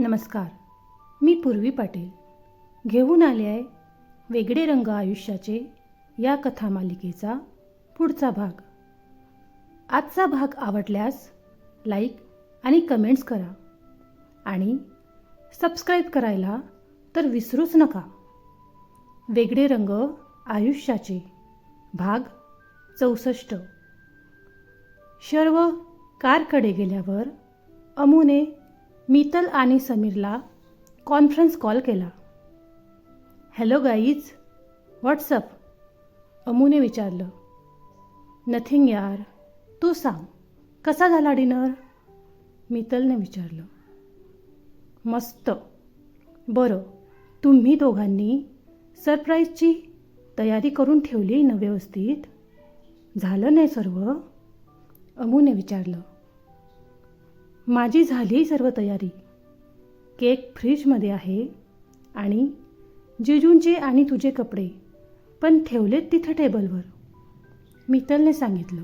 नमस्कार. मी पूर्वी पाटील. घेऊन आले आहे वेगळे रंग आयुष्याचे या कथा मालिकेचा पुढचा भाग. आजचा भाग आवडल्यास लाईक आणि कमेंट्स करा. आणि सबस्क्राईब करायला तर विसरूच नका. वेगळे रंग आयुष्याचे. भाग चौसष्ट. शर्व कारकडे गेल्यावर अमुने मितल आणि समीरला कॉन्फरन्स कॉल. केला हॅलो गाईज व्हॉट्सअप अमुने विचारलं. नथिंग यार. तू सांग. कसा झाला डिनर मितलने विचारलं. मस्त. बरं. तुम्ही दोघांनी सरप्राईजची तयारी करून ठेवली ना व्यवस्थित? झालं नाही सर्व अमुने विचारलं. माझी झाली सर्व तयारी. केक फ्रीजमध्ये आहे आणि जिजूंचे आणि तुझे कपडे पण ठेवलेत तिथं टेबलवर. मितलने सांगितलं.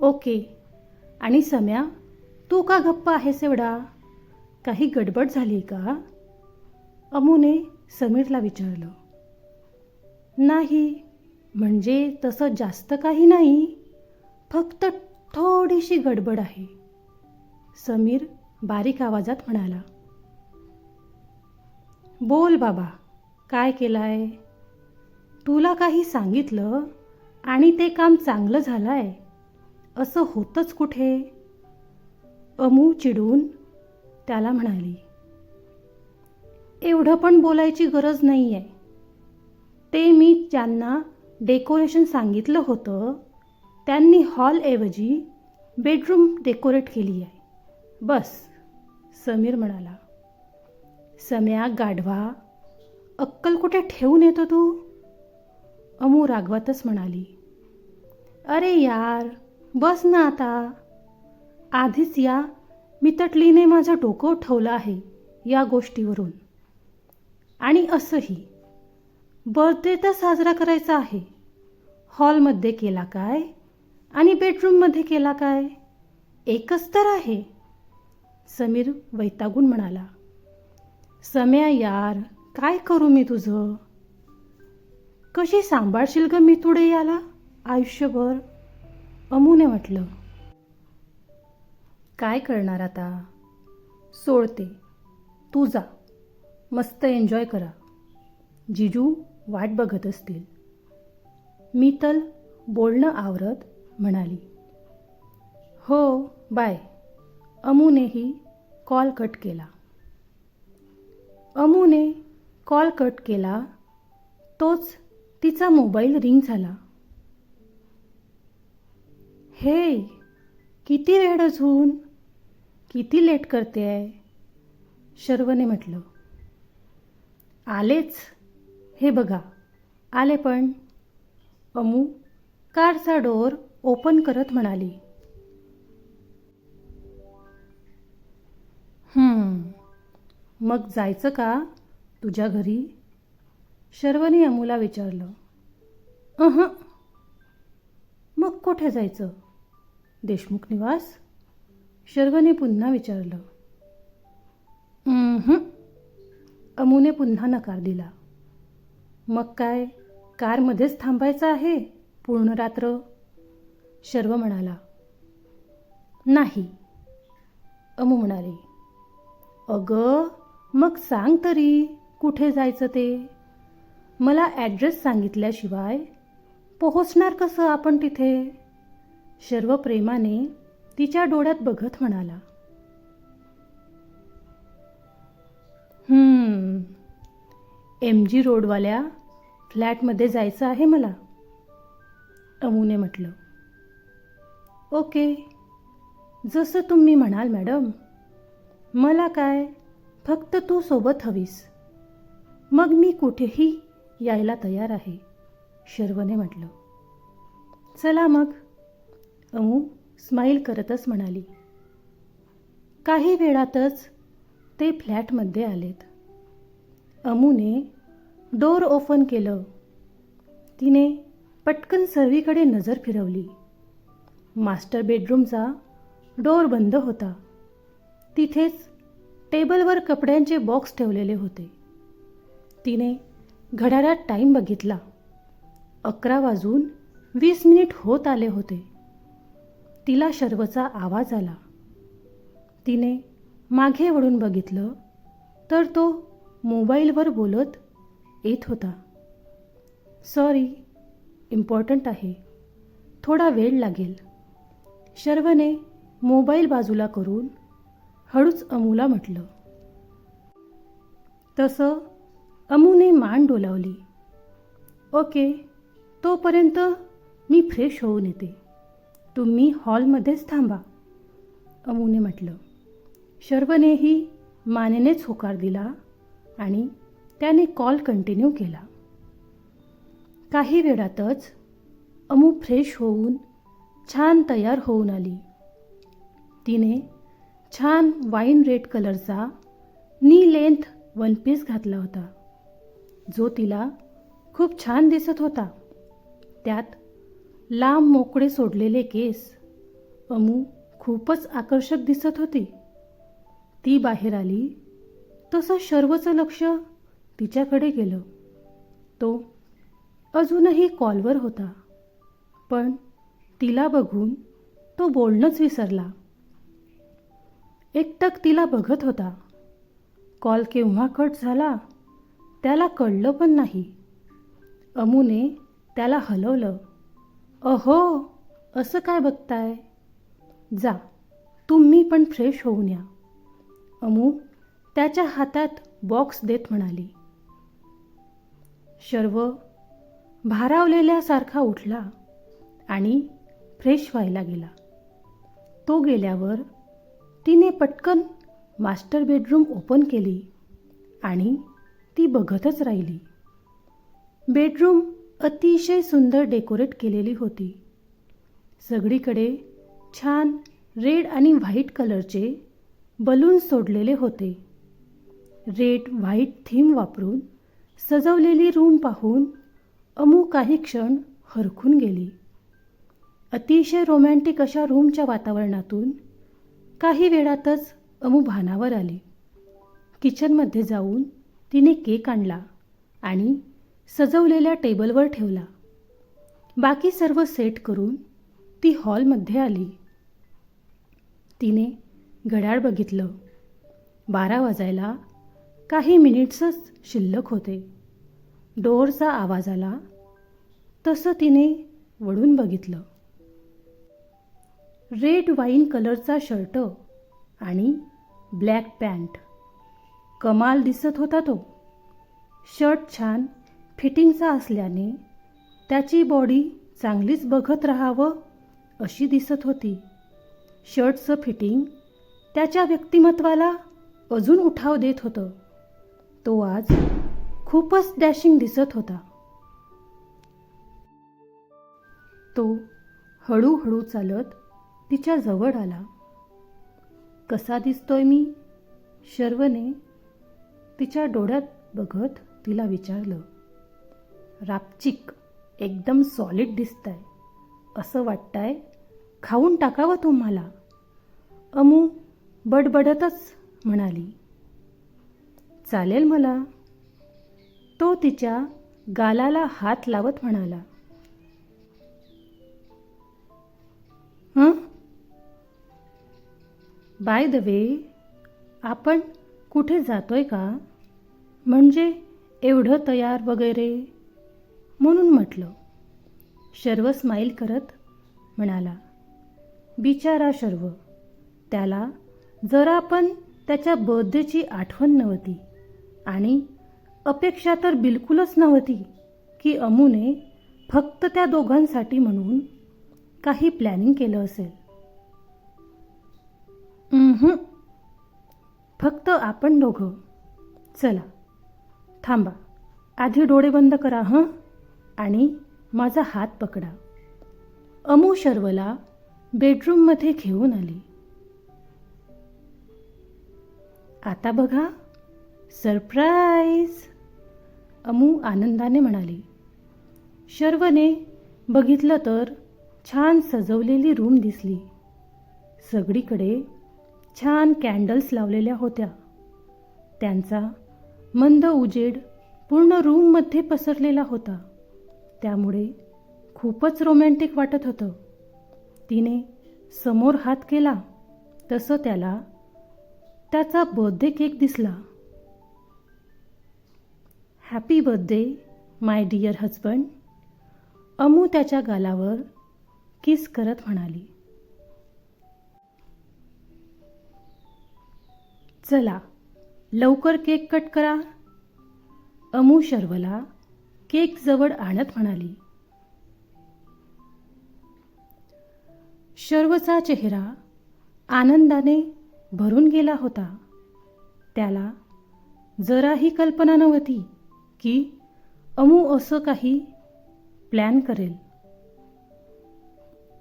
ओके आणि सम्या तू का गप्प आहेस एवढा? काही गडबड झाली का? अमूने समीरला विचारलं. नाही म्हणजे तसं जास्त काही नाही फक्त थोडीशी गडबड आहे. समीर बारीक आवाजात म्हणाला. बोल बाबा काय केलाय? तुला काही सांगितलं आणि ते काम चांगलं झालंय. असं होतंच कुठे? अमू चिडून त्याला म्हणाली. एवढं पण बोलायची गरज नाही आहे ते मी ज्यांना डेकोरेशन सांगितलं होतं त्यांनी हॉलऐवजी बेडरूम डेकोरेट केली आहे बस समीर म्हणाला. सम्या गाढवा अक्कल कुठे ठेवून येतो तू? अमू रागवतच म्हणाली. अरे यार बस ना आता. आधीच या मितटलीने माझं डोकं ठेवलं आहे या गोष्टीवरून. आणि असंही बर्थडे तर साजरा करायचा आहे. हॉलमध्ये केला काय? आणि बेडरूममध्ये केला काय? एकच तर आहे. समीर वैतागून म्हणाला सम्या यार काय करू मी तुझं? कशी सांभाळशील ग मी तुडे याला? आयुष्यभर. अमूने म्हटलं काय करणार आता? सोडते. तू जा. मस्त एन्जॉय करा. जिजू वाट बघत असतील. मी तर बोलणं आवरत म्हणाली हो बाय. अमूनेही कॉल कट केला. अमूने कॉल कट केला तोच तिचा मोबाईल रिंग झाला. हे किती वेळ अजून? किती लेट करते आहे? शर्वने म्हटलं. आलेच. हे बघा. आले पण. अमू कारचा डोर ओपन करत म्हणाली. मग जायचं का? तुझ्या घरी? शर्वने अमूला विचारलं. अह. मग कुठे जायचं? देशमुख निवास? शर्वने पुन्हा विचारलं. अमूने पुन्हा नकार दिला. मग काय? कारमध्येच थांबायचं आहे? पूर्ण रात्र? शर्व म्हणाला. नाही. अमू म्हणाली. अगं मग सांग तरी कुठे जायचं ते? मला ॲड्रेस सांगितल्याशिवाय पोहोचणार कसं आपण तिथे? सर्व प्रेमाने तिच्या डोळ्यात बघत म्हणाला. एम जी रोडवाल्या फ्लॅटमध्ये जायचं आहे मला अमूने म्हटलं. ओके जसं तुम्ही म्हणाल मॅडम. मला काय? फक्त तू सोबत हवीस. मग मी कुठेही यायला तयार आहे शर्वने म्हटलं. चला मग. अमू स्माईल करतच म्हणाली. काही वेळातच ते फ्लॅटमध्ये आलेत. अमूने डोर ओपन केलं. तिने पटकन सर्वीकडे नजर फिरवली. मास्टर बेडरूमचा डोर बंद होता. तिथेच टेबलवर कपड्यांचे बॉक्स ठेवलेले होते. तिने घड्याळात टाईम बघितला. अकरा वाजून वीस मिनिट होत आले होते. तिला शर्वचा आवाज आला. तिने मागे वळून बघितलं तर तो मोबाईलवर बोलत येत होता. सॉरी इम्पॉर्टंट आहे. थोडा वेळ लागेल. शर्वने मोबाईल बाजूला करून हळूच अमूला म्हटलं. तसं अमूने मान डोलावली. ओके तोपर्यंत मी फ्रेश होऊन येते. तुम्ही हॉलमध्येच थांबा अमूने म्हटलं. शर्वनेही मानेनेच होकार दिला आणि त्याने कॉल कंटिन्यू केला. काही वेळातच अमू फ्रेश होऊन छान तयार होऊन आली. तिने छान वाईन रेड कलरचा नी लेंथ वन पीस घातला होता. जो तिला खूप छान दिसत होता. त्यात लांब मोकळे सोडलेले केस अमू खूपच आकर्षक दिसत होती. ती बाहेर आली तसं शर्वचं लक्ष तिच्याकडे गेलं. तो अजूनही कॉलवर होता. पण तिला बघून तो बोलणंच विसरला. एकटक तिला बघत होता. कॉल केव्हा कट झाला त्याला कळलं पण नाही. अमूने त्याला हलवलं. अहो असं काय बघताय? जा तुम्ही पण फ्रेश होऊन या. अमू त्याच्या हातात बॉक्स देत म्हणाली. शर्व भारावलेल्यासारखा उठला आणि फ्रेश व्हायला गेला. तो गेल्यावर तिने पटकन मास्टर बेडरूम ओपन केली आणि ती बघतच राहिली. बेडरूम अतिशय सुंदर डेकोरेट केलेली होती. सगळीकडे छान रेड आणि व्हाईट कलरचे बलून सोडलेले होते. रेड व्हाईट थीम वापरून सजवलेली रूम पाहून अमू काही क्षण हरखून गेली. अतिशय रोमॅन्टिक अशा रूमच्या वातावरणातून काही वेळातच अमू भानावर आली. किचनमध्ये जाऊन तिने केक आणला आणि सजवलेल्या टेबलवर ठेवला. बाकी सर्व सेट करून ती हॉलमध्ये आली. तिने घड्याळ बघितलं. बारा वाजायला काही मिनिट्सच शिल्लक होते. डोअरचा आवाज आला. तसं तिने वळून बघितलं. रेड वाईन कलरचा शर्ट आणि ब्लॅक पॅन्ट. कमाल दिसत होता तो. शर्ट छान फिटिंगचा असल्याने त्याची बॉडी चांगलीच बघत राहावं अशी दिसत होती. शर्टचं फिटिंग त्याच्या व्यक्तिमत्वाला अजून उठाव देत होतं. तो आज खूपच डॅशिंग दिसत होता. तो हळूहळू चालत तिच्या जवळ आला. कसा दिसतोय मी? शर्वने. तिच्या डोळ्यात बघत तिला विचारलं. रापचिक एकदम सॉलिड दिसताय. असं वाटतंय खाऊन टाकावं तुम्हाला. अमू बडबडतच म्हणाली. चालेल मला. तो तिच्या गालाला हात लावत म्हणाला. हं? बाय द वे आपण कुठे जातोय का? म्हणजे एवढं तयार वगैरे? म्हणून म्हटलं. शर्व स्माईल करत म्हणाला बिचारा शर्व त्याला जरा पण त्याच्या बर्थडेची आठवण नव्हती आणि अपेक्षा तर बिलकुलच नव्हती की अमूने फक्त त्या दोघांसाठी म्हणून काही प्लॅनिंग केलं असेल. फक्त आपण दोघं. चला थांबा. आधी डोळे बंद करा हं? आणि माझा हात पकडा. अमू शर्वला बेडरूममध्ये घेऊन आली. आता बघा सरप्राईज! अमू आनंदाने म्हणाली. शर्वने बघितलं तर छान सजवलेली रूम दिसली. सगळीकडे छान कॅन्डल्स लावलेल्या होत्या. त्यांचा मंद उजेड पूर्ण रूममध्ये पसरलेला होता. त्यामुळे खूपच रोमॅन्टिक वाटत होतं. तिने समोर हात केला. तसं त्याला त्याचा बर्थडे केक दिसला. Happy birthday my dear husband Amu त्याच्या गालावर किस करत म्हणाली. चला लवकर केक कट करा. अमू शर्वला केक जवळ आणत म्हणाली. शर्वचा चेहरा आनंदाने भरून गेला होता. त्याला जराही कल्पना नव्हती की अमू असं काही प्लॅन करेल.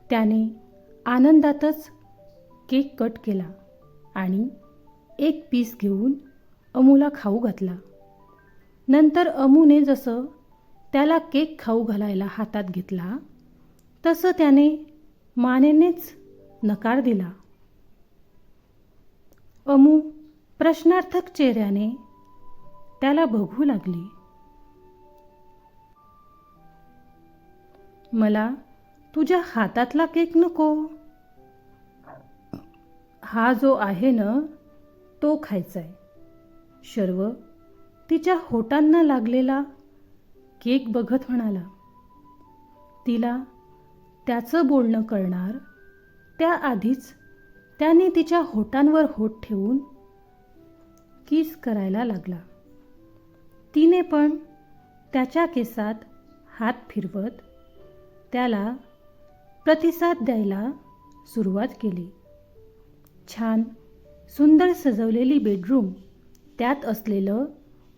त्याने आनंदातच केक कट केला आणि एक पीस घेऊन अमूला खाऊ घातला. नंतर अमूने जसं त्याला केक खाऊ घालायला हातात घेतला तसं त्याने मानेनेच नकार दिला. अमू प्रश्नार्थक चेहऱ्याने त्याला बघू लागली. मला तुझ्या हातातला केक नको. हा जो आहे ना तो खायचा आहे शर्व तिच्या होटांना लागलेला केक बघत म्हणाला तिला त्याचं बोलणं कळणार त्याआधीच त्याने तिच्या होटांवर होट ठेवून किस करायला लागला. तिने पण त्याच्या केसात हात फिरवत त्याला प्रतिसाद द्यायला सुरुवात केली. छान सुंदर सजवलेली बेडरूम त्यात असलेलं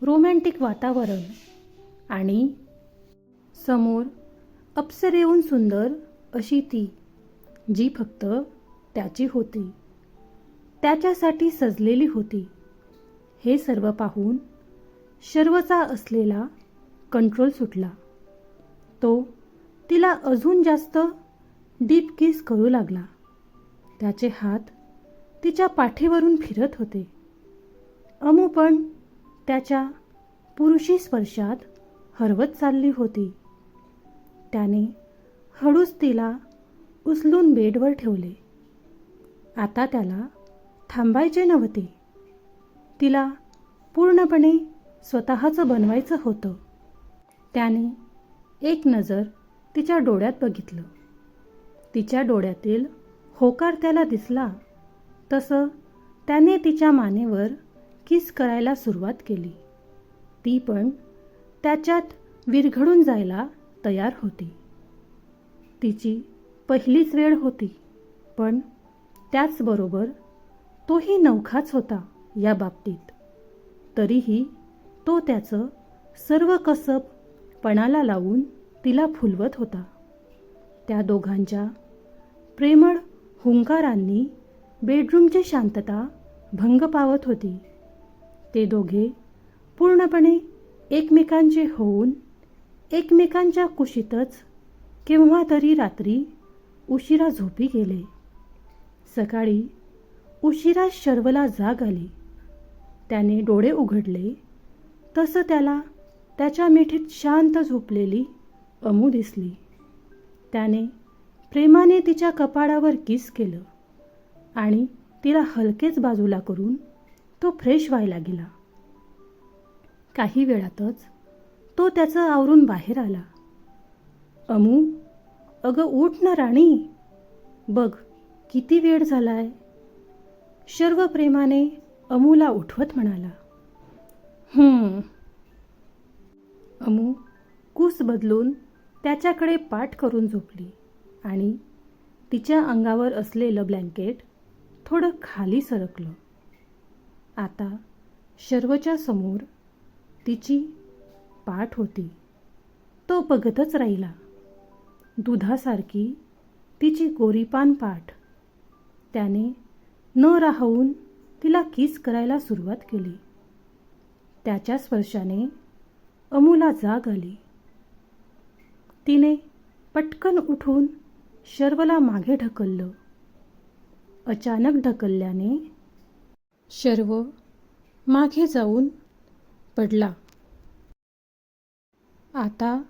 रोमॅन्टिक वातावरण आणि समोर अप्सरेहून सुंदर अशी ती जी फक्त त्याची होती. त्याच्यासाठी सजलेली होती. हे सर्व पाहून शर्वचा असलेला कंट्रोल सुटला. तो तिला अजून जास्त डीप किस करू लागला. त्याचे हात तिच्या पाठीवरून फिरत होते. अमू पण त्याच्या पुरुषी स्पर्शात हरवत चालली होती. त्याने हळूच तिला उचलून बेडवर ठेवले. आता त्याला थांबायचे नव्हते. तिला पूर्णपणे स्वतःचं बनवायचं होतं. त्याने एक नजर तिच्या डोळ्यात बघितलं. तिच्या डोळ्यातील होकार त्याला दिसला. तसं त्याने तिच्या मानेवर किस करायला सुरुवात केली. ती पण त्याच्यात विरघळून जायला तयार होती. तिची पहिलीच वेळ होती पण त्याचबरोबर तोही नवखाच होता या बाबतीत. तरीही तो त्याचं सर्व कसब पणाला लावून तिला फुलवत होता. त्या दोघांच्या प्रेमळ हुंकारांनी बेडरूमची शांतता भंग पावत होती. ते दोघे पूर्णपणे एकमेकांचे होऊन एकमेकांच्या कुशीतच केव्हा तरी रात्री उशिरा झोपी गेले. सकाळी उशिरा शर्वला जाग आली. त्याने डोळे उघडले. तसं त्याला त्याच्या मिठीत शांत झोपलेली अमू दिसली. त्याने प्रेमाने तिच्या कपाळावर किस केलं. आणि तिला हलकेच बाजूला करून तो फ्रेश व्हायला गेला. काही वेळातच तो त्याचं आवरून बाहेर आला. अमू अगं उठ ना राणी. बघ किती वेळ झालाय. सर्व प्रेमाने अमूला उठवत म्हणाला. अमू कूस बदलून त्याच्याकडे पाठ करून झोपली आणि तिच्या अंगावर असलेलं ब्लँकेट थोडं खाली सरकलं. आता शर्वच्या समोर तिची पाठ होती. तो बघतच राहिला. दुधासारखी तिची गोरीपान पाठ. त्याने न राहून तिला किस करायला सुरुवात केली. त्याच्या स्पर्शाने अमूला जाग आली. तिने पटकन उठून शर्वला मागे ढकललं. अचानक ढकलल्याने शर्व मागे जाऊन पडला. आता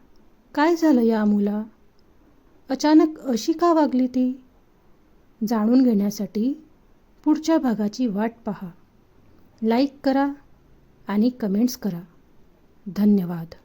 काय झालं या मुला? अचानक अशी का वागली ती? जाणून घेण्यासाठी पुढच्या भागाची वाट पहा. लाईक करा आणि कमेंट्स करा. धन्यवाद.